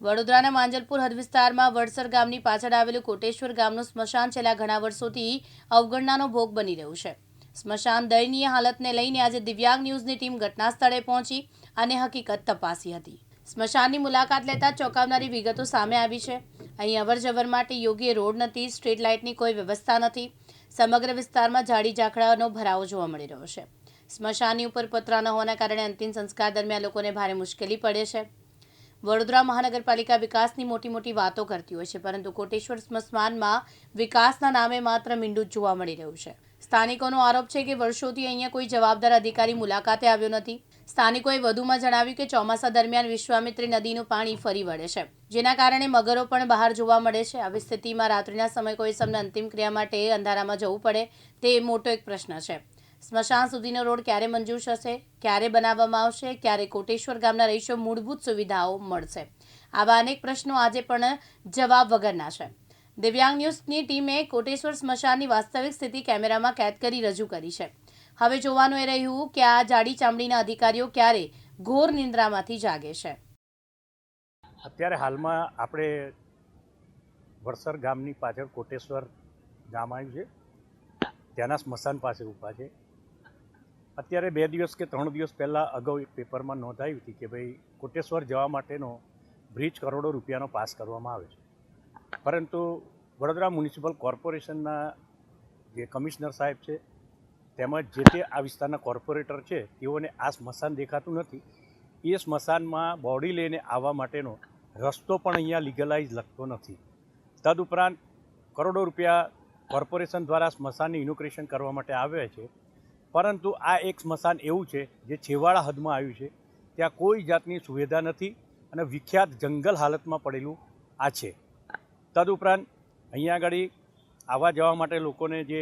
વડોદરાના માંજલપુર હદ વિસ્તારમાં વડસર ગામની પાછળ આવેલું કોટેશ્વર ગામનું સ્મશાન છેલ્લા ઘણા વર્ષોથી અવગણનાનો ભોગ બની રહ્યું છે. સ્મશાન દયનીય હાલતને લઈને આજે દિવ્યાંગ ન્યૂઝની ટીમ ઘટના સ્થળે પહોંચી અને હકીકત તપાસી હતી. સ્મશાનની મુલાકાત લેતા ચોંકાવનારી વિગતો સામે આવી છે. અહીં અવરજવર માટે યોગ્ય રોડ નથી, સ્ટ્રીટ લાઇટની કોઈ વ્યવસ્થા નથી. સમગ્ર વિસ્તારમાં ઝાડી ઝાકડાનો ભરાવો જોવા મળી રહ્યો છે. સ્મશાનની ઉપર પતરા ન હોવાના કારણે અંતિમ સંસ્કાર દરમિયાન લોકોને ભારે મુશ્કેલી પડે છે. વડોદરા મહાનગરપાલિકા વિકાસની મોટી મોટી વાતો કરતી હોય છે, પરંતુ કોટેશ્વર સ્મશાનમાં વિકાસના નામે માત્ર મીંડું જોવા મળી રહ્યું છે. સ્થાનિકોનો આરોપ છે કે વર્ષોથી અહીંયા કોઈ જવાબદાર અધિકારી મુલાકાતે આવ્યો નથી. સ્થાનિકોએ વધુમાં જણાવ્યું કે ચોમાસા દરમિયાન વિશ્વામિત્રી નદીનું પાણી ફરી વળે છે, જેના કારણે મગરો પણ બહાર જોવા મળે છે. આવી સ્થિતિમાં રાત્રિના સમય કોઈ સમને અંતિમ ક્રિયા માટે અંધારામાં જવું પડે, તે મોટો એક પ્રશ્ન છે. સ્મશાન સુધીનો રોડ ક્યારે મંજૂર થશે, ક્યારે બનાવવામાં આવશે, ક્યારે કોટેશ્વર ગામના રહીશો મૂળભૂત સુવિધાઓ મળશે? આવા અનેક પ્રશ્નો આજે પણ જવાબ વગરના છે. દિવ્યાંગ ન્યૂઝની ટીમે કોટેશ્વર સ્મશાનની વાસ્તવિક સ્થિતિ કેમેરામાં કેદ કરી રજૂ કરી છે. હવે જોવાનું એ રહ્યું કે આ જાડી ચામડીના અધિકારીઓ ક્યારે ઘોર નિંદ્રામાંથી જાગે છે. અત્યારે હાલમાં આપણે વડસર ગામની પાછળ કોટેશ્વર ગામ આવ્યું છે. ત્યાંના સ્મશાન પાસે ઊભા છે. અત્યારે બે દિવસ કે ત્રણ દિવસ પહેલાં અગાઉ એક પેપરમાં નોંધાવી હતી કે ભાઈ કોટેશ્વર જવા માટેનો બ્રિજ કરોડો રૂપિયાનો પાસ કરવામાં આવે છે. પરંતુ વડોદરા મ્યુનિસિપલ કોર્પોરેશનના જે કમિશનર સાહેબ છે, તેમજ જે તે આ વિસ્તારના કોર્પોરેટર છે, તેઓને આ સ્મશાન દેખાતું નથી. એ સ્મશાનમાં બોડી લઈને આવવા માટેનો રસ્તો પણ અહીંયા લીગલાઇઝ લગતો નથી. તદુપરાંત કરોડો રૂપિયા કોર્પોરેશન દ્વારા સ્મશાનની ઇનોગ્રેશન કરવા માટે આવ્યા છે. પરંતુ આ એક સ્મશાન એવું છે જે છેવાડા હદમાં આવ્યું છે. ત્યાં કોઈ જાતની સુવિધા નથી અને વિખ્યાત જંગલ હાલતમાં પડેલું આ છે. તદુપરાંત અહીંયા આગળ આવવા જવા માટે લોકોને જે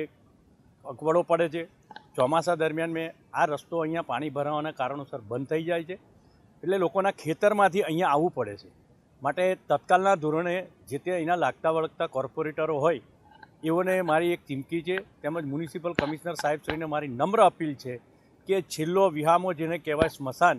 અગવડો પડે છે, ચોમાસા દરમિયાન મેં આ રસ્તો અહીંયા પાણી ભરાવાના કારણોસર બંધ થઈ જાય છે. એટલે લોકોના ખેતરમાંથી અહીંયા આવવું પડે છે. માટે તત્કાલના ધોરણે જે તે અહીંના લાગતા વળગતા કોર્પોરેટરો હોય એઓને મારી એક ચીમકી છે, તેમજ મ્યુનિસિપલ કમિશનર સાહેબશ્રીને મારી નમ્ર અપીલ છે કે છેલ્લો વિહામો જેને કહેવાય સ્મશાન,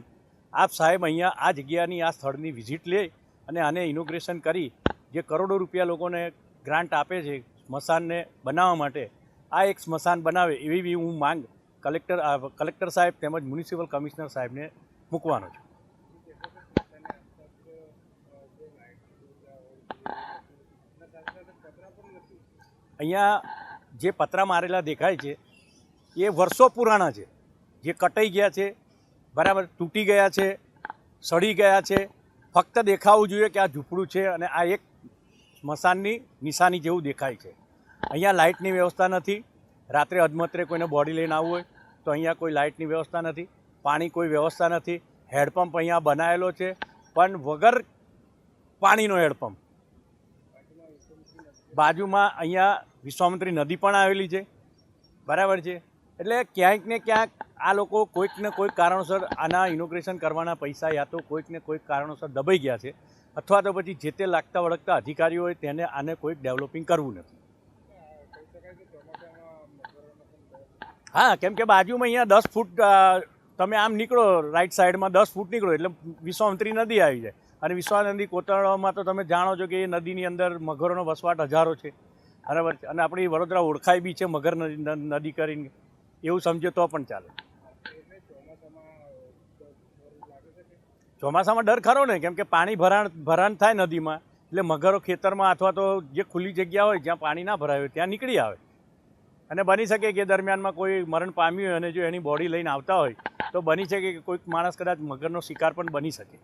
આપ સાહેબ અહીંયા આ જગ્યાની, આ સ્થળની વિઝિટ લે અને આને ઇનોગ્રેશન કરી, જે કરોડો રૂપિયા લોકોને ગ્રાન્ટ આપે છે સ્મશાનને બનાવવા માટે, આ એક સ્મશાન બનાવે એવી હું માંગ કલેક્ટર કલેક્ટર સાહેબ તેમજ મ્યુનિસિપલ કમિશનર સાહેબને મૂકવાનો છું. અહીંયા જે પતરા મારેલા દેખાય છે, એ વર્ષો પુરાણા છે. જે કટાઈ ગયા છે, બરાબર, તૂટી ગયા છે, સડી ગયા છે. ફક્ત દેખાવું જોઈએ કે આ ઝૂંપડું છે અને આ એક સ્મશાનની નિશાની જેવું દેખાય છે. અહીંયા લાઇટની વ્યવસ્થા નથી. રાત્રે અધમત્રે કોઈને બોડી લઈને આવવું હોય, તો અહીંયા કોઈ લાઇટની વ્યવસ્થા નથી. પાણી કોઈ વ્યવસ્થા નથી. હેડપંપ અહીંયા બનાવેલો છે, પણ વગર પાણીનો હેડપંપ બાજુમાં અહીંયા વિશ્વામંત્રી નદી પણ આવેલી છે. બરાબર છે? એટલે ક્યાંક ને ક્યાંક આ લોકો કોઈક ને કોઈક કારણોસર આના ઇનોગ્રેશન કરવાના પૈસા યા તો કોઈક ને કોઈક કારણોસર દબાઈ ગયા છે. અથવા તો પછી જે તે લાગતા વળગતા અધિકારીઓ હોય તેને આને કોઈક ડેવલપિંગ કરવું નથી. હા, કેમ કે બાજુમાં અહીંયા દસ ફૂટ તમે આમ નીકળો રાઈટ સાઈડમાં દસ ફૂટ નીકળો એટલે વિશ્વામંત્રી નદી આવી જાય. અને વિશ્વા નદી કોતરવામાં તો તમે જાણો છો કે એ નદીની અંદર મગરોનો વસવાટ હજારો છે. બરાબર છે. અને આપણી વડોદરા ઓળખાય બી છે મગર નદી નદી કરીને. એવું સમજો તો પણ ચાલે. ચોમાસામાં ડર ખરો ને? કેમ કે પાણી ભરાણ ભરાણ થાય નદીમાં. એટલે મગરો ખેતરમાં અથવા તો જે ખુલ્લી જગ્યા હોય જ્યાં પાણી ના ભરાય ત્યાં નીકળી આવે. અને બની શકે કે દરમિયાનમાં કોઈ મરણ પામ્યું હોય અને જો એની બોડી લઈને આવતા હોય, તો બની શકે કે કોઈક માણસ કદાચ મગરનો શિકાર પણ બની શકે.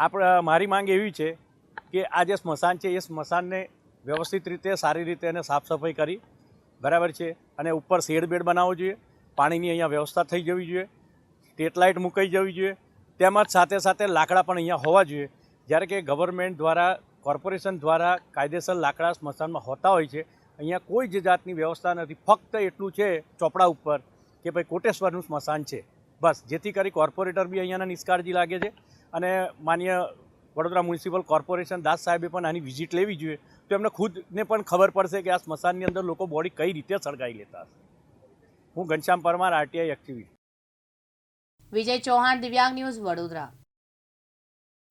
આપણે, મારી માંગ એવી છે કે આ જે સ્મશાન છે, એ સ્મશાનને વ્યવસ્થિત રીતે, સારી રીતે એને સાફ સફાઈ કરી. બરાબર છે? અને ઉપર શેડ બેડ બનાવવો જોઈએ. પાણીની અહીંયા વ્યવસ્થા થઈ જવી જોઈએ. સ્ટેટલાઇટ મૂકાઈ જવી જોઈએ. તેમજ સાથે સાથે લાકડા પણ અહીંયા હોવા જોઈએ. જ્યારે કે ગવર્મેન્ટ દ્વારા, કોર્પોરેશન દ્વારા કાયદેસર લાકડા સ્મશાનમાં હોતા હોય છે, અહીંયા કોઈ જ જાતની વ્યવસ્થા નથી. ફક્ત એટલું છે ચોપડા ઉપર કે ભાઈ કોટેશ્વરનું સ્મશાન છે. બસ, જેથી કરી કોર્પોરેટર બી અહીંયાના નિષ્કાળજી લાગે છે. અને માન્ય વડોદરા મ્યુનિસિપલ કોર્પોરેશન દાસ સાહેબે પણ આની વિઝિટ લેવી જોઈએ તો એમને ખુદને પણ ખબર પડશે કે આ સ્મશાનની અંદર લોકો બોડી કઈ રીતે સળગાવી લેતા હશે. હું Ghanshyam Parmar RTI activity Vijay Chauhan, Divyang news Vadodara.